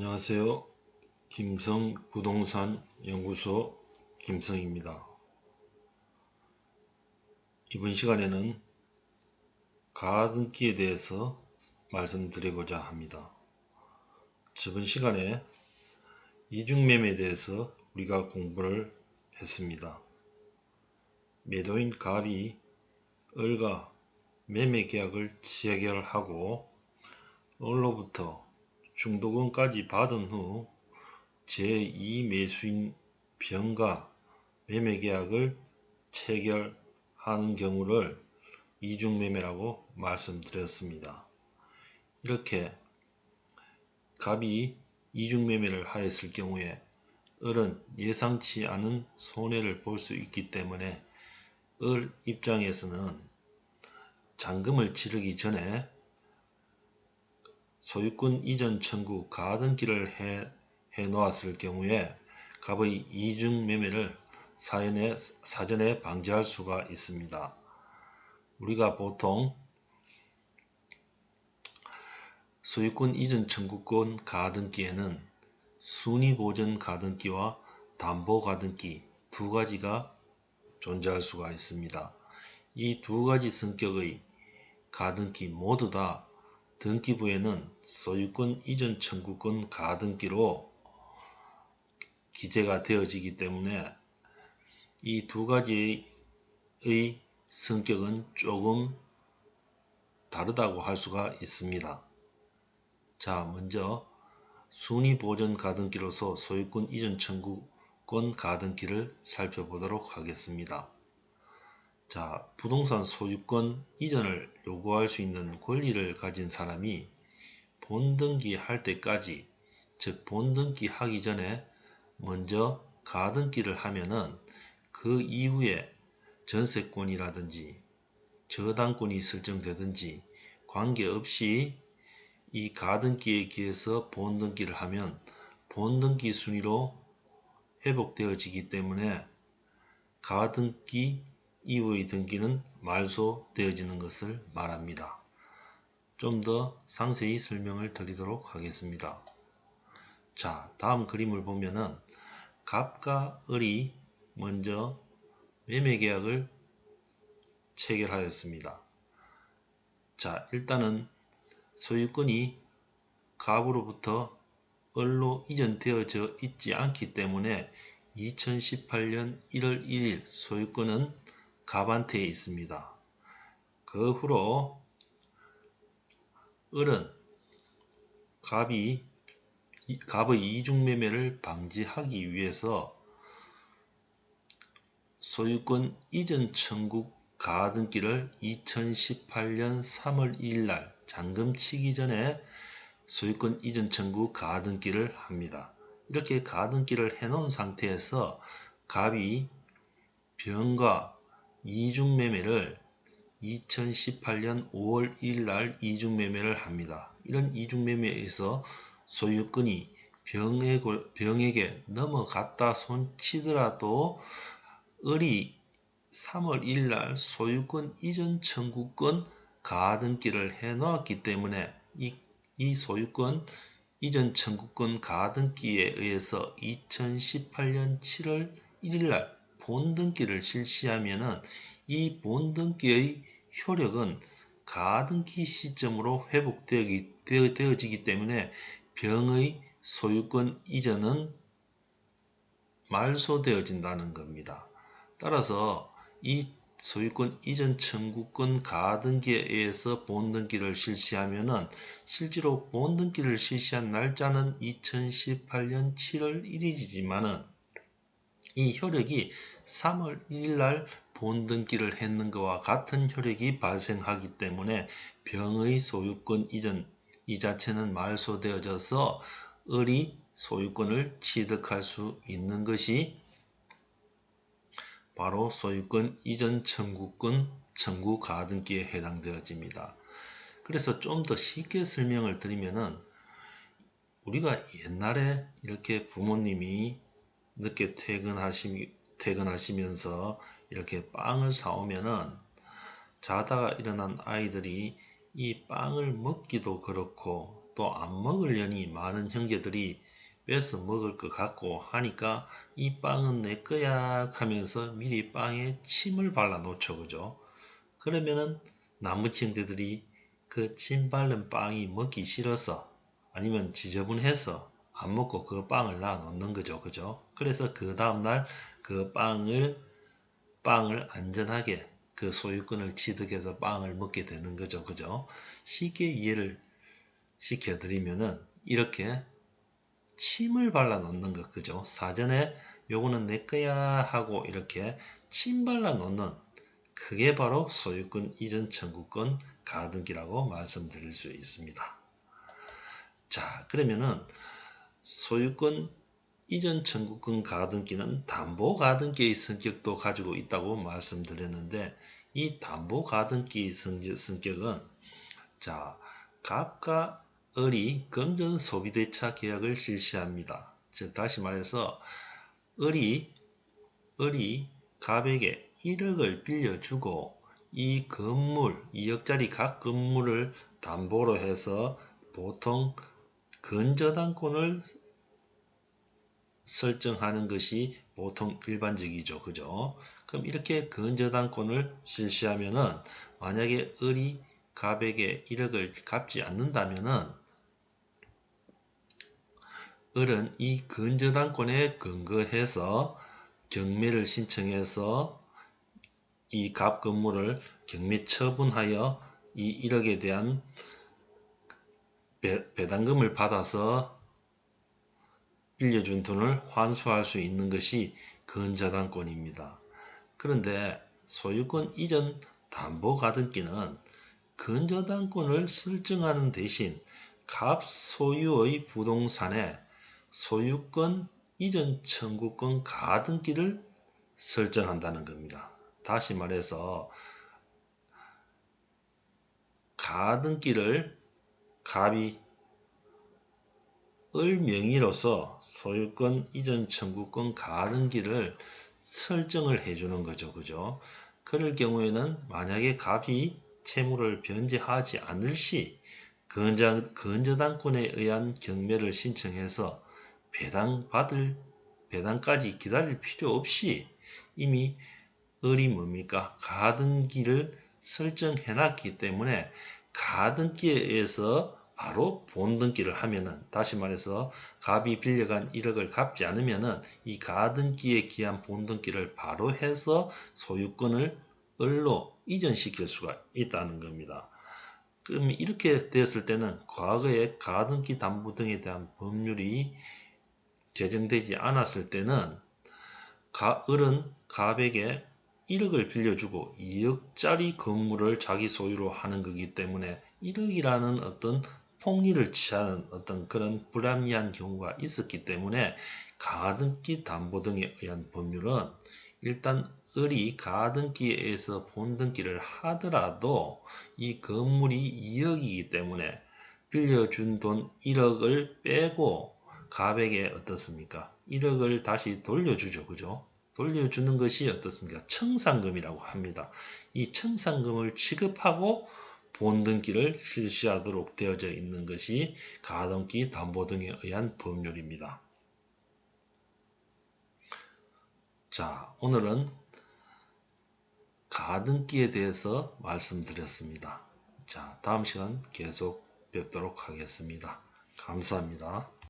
안녕하세요. 김성 부동산 연구소 김성입니다. 이번 시간에는 가등기에 대해서 말씀드리고자 합니다. 저번 시간에 이중매매에 대해서 우리가 공부를 했습니다. 매도인 갑이 을과 매매계약을 체결하고 을로부터 중도금까지 받은 후 제2매수인 병과 매매계약을 체결하는 경우를 이중매매라고 말씀드렸습니다. 이렇게 갑이 이중매매를 하였을 경우에 을은 예상치 않은 손해를 볼 수 있기 때문에 을 입장에서는 잔금을 치르기 전에 소유권 이전 청구 가등기를 해, 해 놓았을 경우에 갑의 이중 매매를 사연에, 사전에 방지할 수가 있습니다. 우리가 보통 소유권 이전 청구권 가등기에는 순위 보전 가등기와 담보 가등기 두 가지가 존재할 수가 있습니다. 이 두 가지 성격의 가등기 모두 다 등기부에는 소유권 이전 청구권 가등기로 기재가 되어지기 때문에 이 두 가지의 성격은 조금 다르다고 할 수가 있습니다. 자 먼저 순위 보전 가등기로서 소유권 이전 청구권 가등기를 살펴보도록 하겠습니다. 자, 부동산 소유권 이전을 요구할 수 있는 권리를 가진 사람이 본등기 할 때까지 즉 본등기 하기 전에 먼저 가등기를 하면은 그 이후에 전세권이라든지 저당권이 설정되든지 관계없이 이 가등기에 기해서 본등기를 하면 본등기 순위로 회복되어지기 때문에 가등기 이후의 등기는 말소되어지는 것을 말합니다. 좀 더 상세히 설명을 드리도록 하겠습니다. 자, 다음 그림을 보면은 갑과 을이 먼저 매매계약을 체결하였습니다. 자, 일단은 소유권이 갑으로부터 을로 이전되어져 있지 않기 때문에 2018년 1월 1일 소유권은 갑한테 있습니다. 그 후로 을은 갑이 갑의 이중매매를 방지하기 위해서 소유권 이전 청구 가등기를 2018년 3월 2일 날 잔금 치기 전에 소유권 이전 청구 가등기를 합니다. 이렇게 가등기를 해놓은 상태에서 갑이 병과 이중매매를 2018년 5월 1일 날 이중매매를 합니다. 이런 이중매매에서 소유권이 병에게 넘어갔다 손치더라도 을이 3월 1일 날 소유권 이전 청구권 가등기를 해 놓았기 때문에 이, 이 소유권 이전 청구권 가등기에 의해서 2018년 7월 1일 날 본등기를 실시하면은 이 본등기의 효력은 가등기 시점으로 회복되어지기 때문에 병의 소유권 이전은 말소되어진다는 겁니다. 따라서 이 소유권 이전 청구권 가등기에 의해서 본등기를 실시하면은 실제로 본등기를 실시한 날짜는 2018년 7월 1일이지만은 이 효력이 3월 1일 날 본등기를 했는 것과 같은 효력이 발생하기 때문에 병의 소유권 이전 이 자체는 말소되어져서 을이 소유권을 취득할 수 있는 것이 바로 소유권 이전 청구권 청구 가등기에 해당되어집니다. 그래서 좀 더 쉽게 설명을 드리면은 우리가 옛날에 이렇게 부모님이 늦게 퇴근하시, 퇴근하시면서 이렇게 빵을 사오면은 자다가 일어난 아이들이 이 빵을 먹기도 그렇고 또 안 먹으려니 많은 형제들이 뺏어 먹을 것 같고 하니까 이 빵은 내 거야 하면서 미리 빵에 침을 발라 놓죠. 그죠? 그러면은 나머지 형제들이 그침 바른 빵이 먹기 싫어서 아니면 지저분해서 안 먹고 그 빵을 놔 놓는 거죠. 그죠 그래서 그 다음날 그 빵을 빵을 안전하게 그 소유권을 취득해서 빵을 먹게 되는 거죠. 그죠? 쉽게 이해를 시켜드리면은 이렇게 침을 발라 놓는 것 그죠? 사전에 요거는 내 거야 하고 이렇게 침 발라 놓는 그게 바로 소유권 이전 청구권 가등기라고 말씀드릴 수 있습니다. 자 그러면은 소유권 이전 청구권 가등기는 담보 가등기의 성격도 가지고 있다고 말씀드렸는데 이 담보 가등기 성격은 자 갑과 을이 금전 소비대차 계약을 실시합니다. 즉 다시 말해서 을이 을이 갑에게 1억을 빌려주고 이 건물 2억짜리 각 건물을 담보로 해서 보통 근저당권을 설정하는 것이 보통 일반적이죠. 그죠? 그럼 이렇게 근저당권을 실시하면은 만약에 을이 갑에게 1억을 갚지 않는다면은 을은 이 근저당권에 근거해서 경매를 신청해서 이 갑 건물을 경매 처분하여 이 1억에 대한 배, 배당금을 받아서 빌려준 돈을 환수할 수 있는 것이 근저당권입니다. 그런데 소유권 이전 담보가등기는 근저당권을 설정하는 대신 갑 소유의 부동산에 소유권 이전 청구권 가등기를 설정한다는 겁니다. 다시 말해서 가등기를 갑이 을 명의로서 소유권 이전 청구권 가등기를 설정을 해주는 거죠. 그죠? 그럴 경우에는 만약에 갑이 채무를 변제하지 않을 시 근저, 근저당권에 의한 경매를 신청해서 배당 받을 배당까지 기다릴 필요 없이 이미 을이 뭡니까? 가등기를 설정해 놨기 때문에 가등기에 의해서 바로 본등기를 하면은 다시 말해서 갑이 빌려간 1억을 갚지 않으면은 이 가등기에 기한 본등기를 바로 해서 소유권을 을로 이전시킬 수가 있다는 겁니다. 그럼 이렇게 되었을 때는 과거에 가등기 담보 등에 대한 법률이 제정되지 않았을 때는 가, 을은 갑에게 1억을 빌려주고 2억짜리 건물을 자기 소유로 하는 거기 때문에 1억이라는 어떤 폭리를 취하는 어떤 그런 불합리한 경우가 있었기 때문에 가등기 담보 등에 의한 법률은 일단 을이 가등기에 의해서 본등기를 하더라도 이 건물이 2억이기 때문에 빌려준 돈 1억을 빼고 갑에게 어떻습니까? 1억을 다시 돌려주죠. 그죠? 돌려주는 것이 어떻습니까? 청산금이라고 합니다. 이 청산금을 취급하고 본등기를 실시하도록 되어져 있는 것이 가등기 담보 등에 의한 법률입니다. 자, 오늘은 가등기에 대해서 말씀드렸습니다. 자, 다음 시간 계속 뵙도록 하겠습니다. 감사합니다.